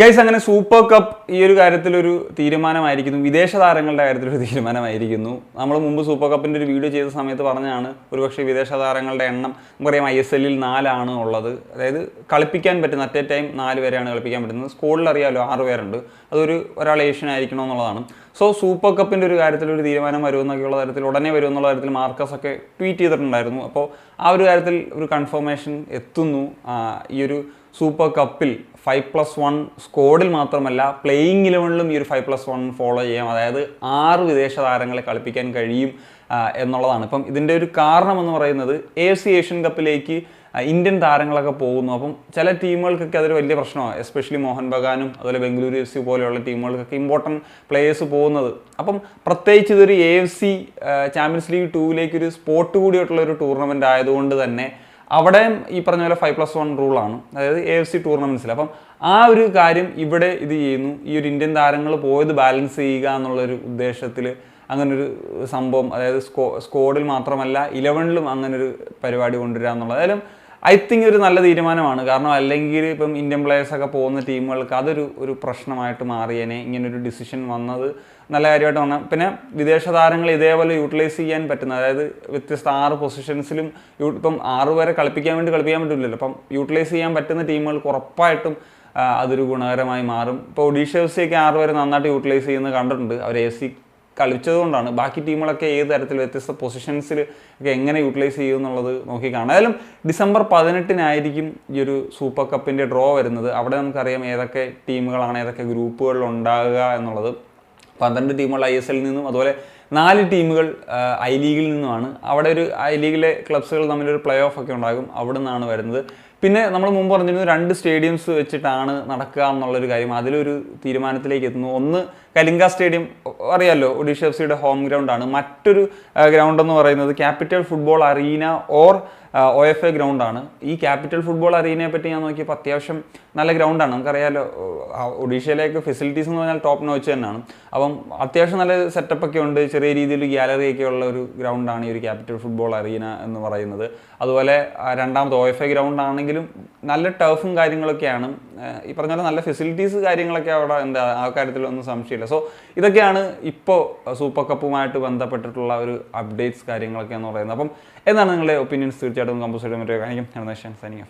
Guys അങ്ങനെ super cup ഈ ഒരു കാര്യത്തിലൊരു തീരുമാനമായിരിക്കുന്നു. വിദേശ താരങ്ങളുടെ കാര്യത്തിലൊരു തീരുമാനമായിരിക്കുന്നു. നമ്മൾ മുമ്പ് സൂപ്പർ കപ്പിന്റെ ഒരു വീഡിയോ ചെയ്ത സമയത്ത് പറഞ്ഞാണ് ഒരുപക്ഷെ വിദേശ താരങ്ങളുടെ എണ്ണം നമുക്കറിയാം ഐ എസ് എല്ലിൽ നാലാണ് ഉള്ളത്. അതായത് കളിപ്പിക്കാൻ പറ്റുന്ന അറ്റ് എ ടൈം നാല് പേരെയാണ് കളിപ്പിക്കാൻ പറ്റുന്നത്. സ്കൂളിൽ അറിയാമല്ലോ ആറ് പേരുണ്ട്. അതൊരു ഒരാൾ ഏഷ്യൻ ആയിരിക്കണം എന്നുള്ളതാണ്. സോ സൂപ്പർ കപ്പിന്റെ ഒരു കാര്യത്തിൽ ഒരു തീരുമാനം വരുമെന്നൊക്കെയുള്ള തരത്തിൽ ഉടനെ വരുമെന്നുള്ള കാര്യത്തിൽ മാർക്കസ് ഒക്കെ ട്വീറ്റ് ചെയ്തിട്ടുണ്ടായിരുന്നു. അപ്പോൾ ആ ഒരു കാര്യത്തിൽ ഒരു കൺഫർമേഷൻ എത്തുന്നു. ഈ ഒരു സൂപ്പർ കപ്പിൽ ഫൈവ് പ്ലസ് വൺ സ്കോഡിൽ മാത്രമല്ല പ്ലേയിങ് ഇലവനിലും ഈ ഒരു ഫൈവ് പ്ലസ് വൺ ഫോളോ ചെയ്യാം. അതായത് ആറ് വിദേശ താരങ്ങളെ കളിപ്പിക്കാൻ കഴിയും എന്നുള്ളതാണ്. ഇപ്പം ഇതിന്റെ ഒരു കാരണം എന്ന് പറയുന്നത് എ സി ഏഷ്യൻ കപ്പിലേക്ക് ഇന്ത്യൻ താരങ്ങളൊക്കെ പോകുന്നു. അപ്പം ചില ടീമുകൾക്കൊക്കെ അതൊരു വലിയ പ്രശ്നമാണ്. എസ്പെഷ്യലി മോഹൻ ബഗാനും അതുപോലെ ബംഗളൂരു എഫ് സി പോലെയുള്ള ടീമുകൾക്കൊക്കെ ഇമ്പോർട്ടന്റ് പ്ലേയേഴ്സ് പോകുന്നത്. അപ്പം പ്രത്യേകിച്ച് ഇതൊരു A F C champions league ടൂവിലേക്ക് ഒരു സ്പോട്ട് കൂടിയിട്ടുള്ള ഒരു ടൂർണമെന്റ് ആയതുകൊണ്ട് തന്നെ അവിടെയും ഈ പറഞ്ഞ പോലെ ഫൈവ് പ്ലസ് വൺ റൂളാണ് അതായത് എ എഫ് സി ടൂർണമെന്റ്സിൽ അപ്പം ആ ഒരു കാര്യം ഇവിടെ ഇത് ചെയ്യുന്നു. ഈ ഒരു ഇന്ത്യൻ താരങ്ങൾ പോയത് ബാലൻസ് ചെയ്യുക എന്നുള്ളൊരു ഉദ്ദേശത്തിൽ അങ്ങനൊരു സംഭവം അതായത് സ്കോ സ്കോഡിൽ മാത്രമല്ല ഇലവനിലും അങ്ങനൊരു പരിപാടി കൊണ്ടുവരിക എന്നുള്ളത്. ഐ തിങ്ക് ഒരു നല്ല തീരുമാനമാണ്. കാരണം അല്ലെങ്കിൽ ഇപ്പം ഇന്ത്യൻ പ്ലെയേഴ്സൊക്കെ പോകുന്ന ടീമുകൾക്ക് അതൊരു ഒരു പ്രശ്നമായിട്ട് മാറിയേനെ. ഇങ്ങനൊരു ഡിസിഷൻ വന്നത് നല്ല കാര്യമായിട്ട് വന്നാൽ പിന്നെ വിദേശ താരങ്ങൾ ഇതേപോലെ യൂട്ടിലൈസ് ചെയ്യാൻ പറ്റുന്ന അതായത് വ്യത്യസ്ത ആറ് പൊസിഷൻസിലും ഇപ്പം ആറ് പേരെ കളിപ്പിക്കാൻ വേണ്ടി കളിപ്പിക്കാൻ പറ്റില്ലല്ലോ. അപ്പം യൂട്ടിലൈസ് ചെയ്യാൻ പറ്റുന്ന ടീമുകൾക്ക് ഉറപ്പായിട്ടും അതൊരു ഗുണകരമായി മാറും. ഇപ്പോൾ ഒഡീഷ എഫ് സി ഒക്കെ ആറ് പേര് നന്നായിട്ട് യൂട്ടിലൈസ് ചെയ്യുന്നത് കണ്ടിട്ടുണ്ട്. അവർ എ സി കളിച്ചതുകൊണ്ടാണ്. ബാക്കി ടീമുകളൊക്കെ ഏത് തരത്തിൽ വ്യത്യസ്ത പൊസിഷൻസിൽ ഒക്കെ എങ്ങനെ യൂട്ടിലൈസ് ചെയ്യും എന്നുള്ളത് നോക്കി കാണാം. ഏതായാലും ഡിസംബർ പതിനെട്ടിനായിരിക്കും ഈ ഒരു സൂപ്പർ കപ്പിന്റെ ഡ്രോ വരുന്നത്. അവിടെ നമുക്കറിയാം ഏതൊക്കെ ടീമുകളാണ് ഏതൊക്കെ ഗ്രൂപ്പുകളിൽ ഉണ്ടാകുക എന്നുള്ളത്. പന്ത്രണ്ട് ടീമുകൾ ഐ എസ് എല്ലിൽ നിന്നും അതുപോലെ നാല് ടീമുകൾ ഐ ലീഗിൽ നിന്നുമാണ്. അവിടെ ഒരു ഐ ലീഗിലെ ക്ലബ്സുകൾ തമ്മിലൊരു പ്ലേ ഓഫ് ഒക്കെ ഉണ്ടാകും. അവിടെ നിന്നാണ് വരുന്നത്. പിന്നെ നമ്മൾ മുമ്പ് പറഞ്ഞിരുന്നു രണ്ട് സ്റ്റേഡിയംസ് വെച്ചിട്ടാണ് നടക്കുക എന്നുള്ളൊരു കാര്യം. അതിലൊരു തീരുമാനത്തിലേക്ക് എത്തുന്നു. ഒന്ന് കലിംഗ സ്റ്റേഡിയം അറിയാമല്ലോ ഒഡീഷ എഫ് സിയുടെ ഹോം ഗ്രൗണ്ടാണ് മറ്റൊരു ഗ്രൗണ്ട് എന്ന് പറയുന്നത് capital football arena or O F A ഗ്രൗണ്ടാണ് ഈ ക്യാപിറ്റൽ ഫുട്ബോൾ അറീനയെ പറ്റി ഞാൻ നോക്കിയപ്പോൾ അത്യാവശ്യം നല്ല ഗ്രൗണ്ടാണ് നമുക്കറിയാമല്ലോ ഒഡീഷയിലേക്ക് ഫെസിലിറ്റീസ് എന്ന് പറഞ്ഞാൽ ടോപ്പ് നോച്ച് തന്നെയാണ്. അപ്പം അത്യാവശ്യം നല്ല സെറ്റപ്പ് ഒക്കെ ഉണ്ട്. ചെറിയ രീതിയിൽ ഗ്യാലറി ഒക്കെ ഉള്ള ഒരു ഗ്രൗണ്ടാണ് ഈ ഒരു ക്യാപിറ്റൽ ഫുട്ബോൾ അറീന എന്ന് പറയുന്നത്. അതുപോലെ രണ്ടാമത് ഒ എഫ് എ ആണെങ്കിലും നല്ല ടർഫും കാര്യങ്ങളൊക്കെയാണ്. ഈ പറഞ്ഞ പോലെ നല്ല ഫെസിലിറ്റീസ് കാര്യങ്ങളൊക്കെ അവിടെ എന്താ ആ കാര്യത്തിലൊന്നും സംശയമില്ല. സോ ഇതൊക്കെയാണ് ഇപ്പോൾ സൂപ്പർ കപ്പുമായിട്ട് ബന്ധപ്പെട്ടിട്ടുള്ള ഒരു അപ്ഡേറ്റ്സ് കാര്യങ്ങളൊക്കെ എന്ന് പറയുന്നത്. അപ്പം എന്താണ് നിങ്ങളുടെ ഒപ്പീനിയൻസ്? തീർച്ചയായിട്ടും കമ്പോസ് ചെയ്ത് മറ്റോ കാണിക്കും സൈനിങ്